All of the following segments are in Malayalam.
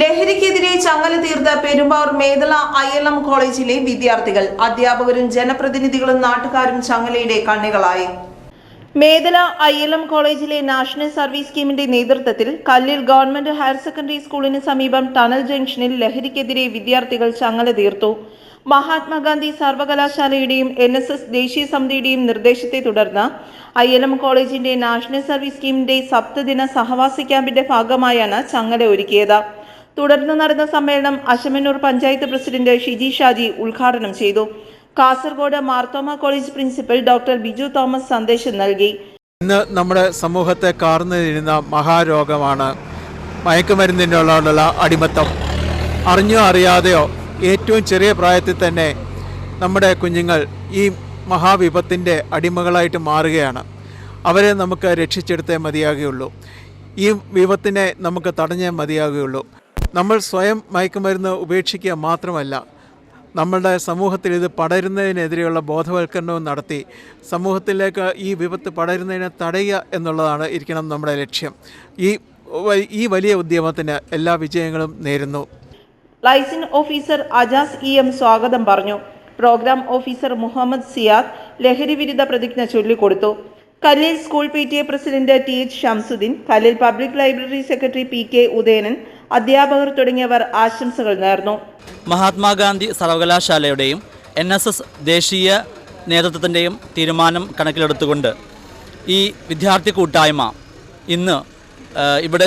ലഹരിക്കെതിരെ ചങ്ങല തീർത്ത Perumbavoor Medala I L M കോളേജിലെ വിദ്യാർത്ഥികൾ അധ്യാപകരും ജനപ്രതിനിധികളും നാട്ടുകാരും ചങ്ങലയുടെ കണ്ണികളായി. മേദല ഐ എൽ എം കോളേജിലെ നാഷണൽ സർവീസ് സ്കീമിന്റെ നേതൃത്വത്തിൽ കല്ലിൽ ഗവൺമെന്റ് ഹയർ സെക്കൻഡറി സ്കൂളിന് സമീപം ടണൽ ജംഗ്ഷനിൽ ലഹരിക്കെതിരെ വിദ്യാർത്ഥികൾ ചങ്ങല തീർത്തു. മഹാത്മാഗാന്ധി സർവകലാശാലയുടെയും എൻ എസ് എസ് ദേശീയ സമിതിയുടെയും നിർദ്ദേശത്തെ തുടർന്ന് ഐ എൽ എം കോളേജിന്റെ നാഷണൽ സർവീസ് സ്കീമിന്റെ സപ്തദിന സഹവാസ ക്യാമ്പിന്റെ ഭാഗമായാണ് ചങ്ങല ഒരുക്കിയത്. തുടർന്ന് നടന്ന സമ്മേളനം അശമന്നൂർ പഞ്ചായത്ത് പ്രസിഡന്റ് ഷിജി ഷാജി ഉദ്ഘാടനം ചെയ്തു. Kasaragod Marthoma college principal doctor Biju Thomas സന്ദേശം നൽകി. ഇന്ന് നമ്മുടെ സമൂഹത്തെ കാർന്നിരുന്ന മഹാരോഗമാണ് മയക്കുമരുന്നിനോടുള്ള അടിമത്തം. അറിഞ്ഞോ അറിയാതെയോ ഏറ്റവും ചെറിയ പ്രായത്തിൽ തന്നെ നമ്മുടെ കുഞ്ഞുങ്ങൾ ഈ മഹാവിപത്തിന്റെ അടിമകളായിട്ട് മാറുകയാണ്. അവരെ നമുക്ക് രക്ഷിച്ചെടുത്തേ മതിയാകുകയുള്ളൂ. ഈ വിപത്തിനെ നമുക്ക് തടഞ്ഞേ മതിയാകുകയുള്ളൂ. നമ്മൾ സ്വയം മയക്കുമരുന്ന് ഉപേക്ഷിക്കുക മാത്രമല്ല നമ്മളുടെ സമൂഹത്തിൽ ഇത് പടരുന്നതിനെതിരെയുള്ള ബോധവൽക്കരണവും നടത്തി സമൂഹത്തിലേക്ക് ഈ വിപത്ത് പടരുന്നതിനെ തടയുക എന്നുള്ളതാണ് ഇരിക്കണം നമ്മുടെ ലക്ഷ്യം. ഈ ഈ വലിയ ഉദ്യമത്തിന് എല്ലാ വിജയങ്ങളും നേരുന്നു. License officer Ajas E M സ്വാഗതം പറഞ്ഞു. പ്രോഗ്രാം ഓഫീസർ മുഹമ്മദ് സിയാദ് ലഹരി വിരുദ്ധ പ്രതിജ്ഞ ചൊല്ലിക്കൊടുത്തു. Kallil school P T A president T H Shamsuddin Kallil public library secretary P K Udayanan അധ്യാപകർ തുടങ്ങിയവർ ആശംസകൾ നേർന്നു. മഹാത്മാഗാന്ധി സർവകലാശാലയുടെയും എൻ എസ് എസ് ദേശീയ നേതൃത്വത്തിന്റെയും തീരുമാനം കണക്കിലെടുത്തുകൊണ്ട് ഈ വിദ്യാർത്ഥി കൂട്ടായ്മ ഇന്ന് ഇവിടെ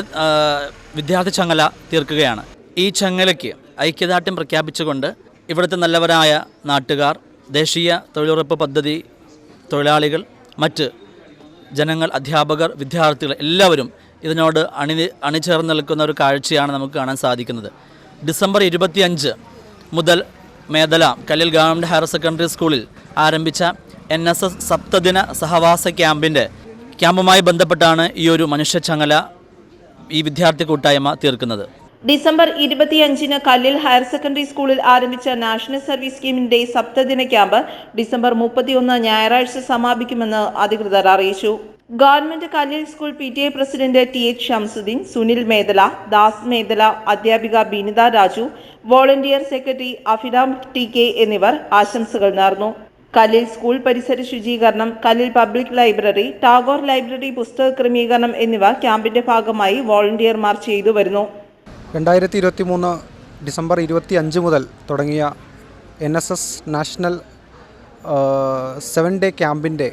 വിദ്യാർത്ഥി ചങ്ങല തീർക്കുകയാണ്. ഈ ചങ്ങലയ്ക്ക് ഐക്യദാർഢ്യം പ്രഖ്യാപിച്ചുകൊണ്ട് ഇവിടുത്തെ നല്ലവരായ നാട്ടുകാർ ദേശീയ തൊഴിലുറപ്പ് പദ്ധതി തൊഴിലാളികൾ മറ്റ് ജനങ്ങൾ അധ്യാപകർ വിദ്യാർത്ഥികൾ എല്ലാവരും ഇതിനോട് അണി അണിചേർന്ന് നിൽക്കുന്ന ഒരു കാഴ്ചയാണ് നമുക്ക് കാണാൻ സാധിക്കുന്നത്. ഡിസംബർ ഇരുപത്തിയഞ്ച് മുതൽ മേദല കല്ലിൽ ഗവൺമെന്റ് ഹയർ സെക്കൻഡറി സ്കൂളിൽ ആരംഭിച്ച എൻ എസ് എസ് സപ്തദിന സഹവാസ ക്യാമ്പിന്റെ ക്യാമ്പുമായി ബന്ധപ്പെട്ടാണ് ഈ ഒരു മനുഷ്യ ചങ്ങല ഈ വിദ്യാർത്ഥി കൂട്ടായ്മ തീർക്കുന്നത്. ഡിസംബർ ഇരുപത്തിയഞ്ചിന് കല്ലിൽ ഹയർ സെക്കൻഡറി സ്കൂളിൽ ആരംഭിച്ച നാഷണൽ സർവീസ് സ്കീമിന്റെ സപ്തദിന ക്യാമ്പ് ഡിസംബർ മുപ്പത്തിയൊന്ന് ഞായറാഴ്ച സമാപിക്കുമെന്ന് അധികൃതർ അറിയിച്ചു. Government Kallil school P T A president T H Shamsuddin Sunil Medala Das Medala അധ്യാപിക Binitha Raju volunteer secretary Afiram T K എന്നിവർ ആശംസകൾ നേർന്നു. കല്ലിൽ സ്കൂൾ പരിസര ശുചീകരണം കല്ലിൽ പബ്ലിക് ലൈബ്രറി ടാഗോർ ലൈബ്രറി പുസ്തക ക്രമീകരണം എന്നിവ ക്യാമ്പിന്റെ ഭാഗമായി വോളണ്ടിയർമാർ ചെയ്തു വരുന്നു. രണ്ടായിരത്തി ഇരുപത്തി മൂന്ന് ഡിസംബർ ഇരുപത്തി അഞ്ച് മുതൽ തുടങ്ങിയ N S S national seven day ക്യാമ്പിന്റെ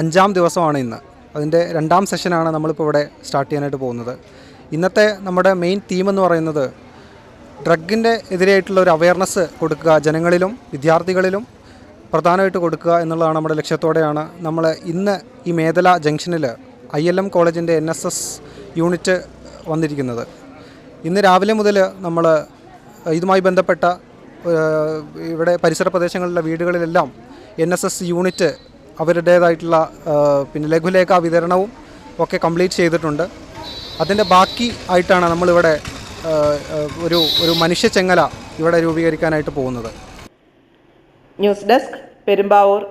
അഞ്ചാം ദിവസമാണ് ഇന്ന്. അതിന്റെ രണ്ടാം സെഷനാണ് നമ്മളിപ്പോൾ ഇവിടെ സ്റ്റാർട്ട് ചെയ്യാനായിട്ട് പോകുന്നത്. ഇന്നത്തെ നമ്മുടെ മെയിൻ തീം എന്ന് പറയുന്നത് ഡ്രഗിന്റെ എതിരായിട്ടുള്ള ഒരു അവയർനെസ് കൊടുക്കുക ജനങ്ങളിലും വിദ്യാർത്ഥികളിലും പ്രധാനമായിട്ട് കൊടുക്കുക എന്നുള്ളതാണ് നമ്മുടെ ലക്ഷ്യത്തോടെയാണ് നമ്മൾ ഇന്ന് ഈ മേദല ജംഗ്ഷനിൽ ഐ എൽ എം കോളേജിന്റെ എൻ എസ് എസ് യൂണിറ്റ് വന്നിരിക്കുന്നത്. ഇന്ന് രാവിലെ മുതൽ നമ്മൾ ഇതുമായി ബന്ധപ്പെട്ട ഇവിടെ പരിസര പ്രദേശങ്ങളിലെ വീടുകളിലെല്ലാം എൻ എസ് എസ് യൂണിറ്റ് അവരുടേതായിട്ടുള്ള പിന്നെ ലഘുലേഖ വിതരണവും ഒക്കെ കംപ്ലീറ്റ് ചെയ്തിട്ടുണ്ട്. അതിന്റെ ബാക്കി ആയിട്ടാണ് നമ്മളിവിടെ ഒരു ഒരു മനുഷ്യ ചെങ്ങല ഇവിടെ രൂപീകരിക്കാനായിട്ട് പോകുന്നത്. News desk Perumbavoor.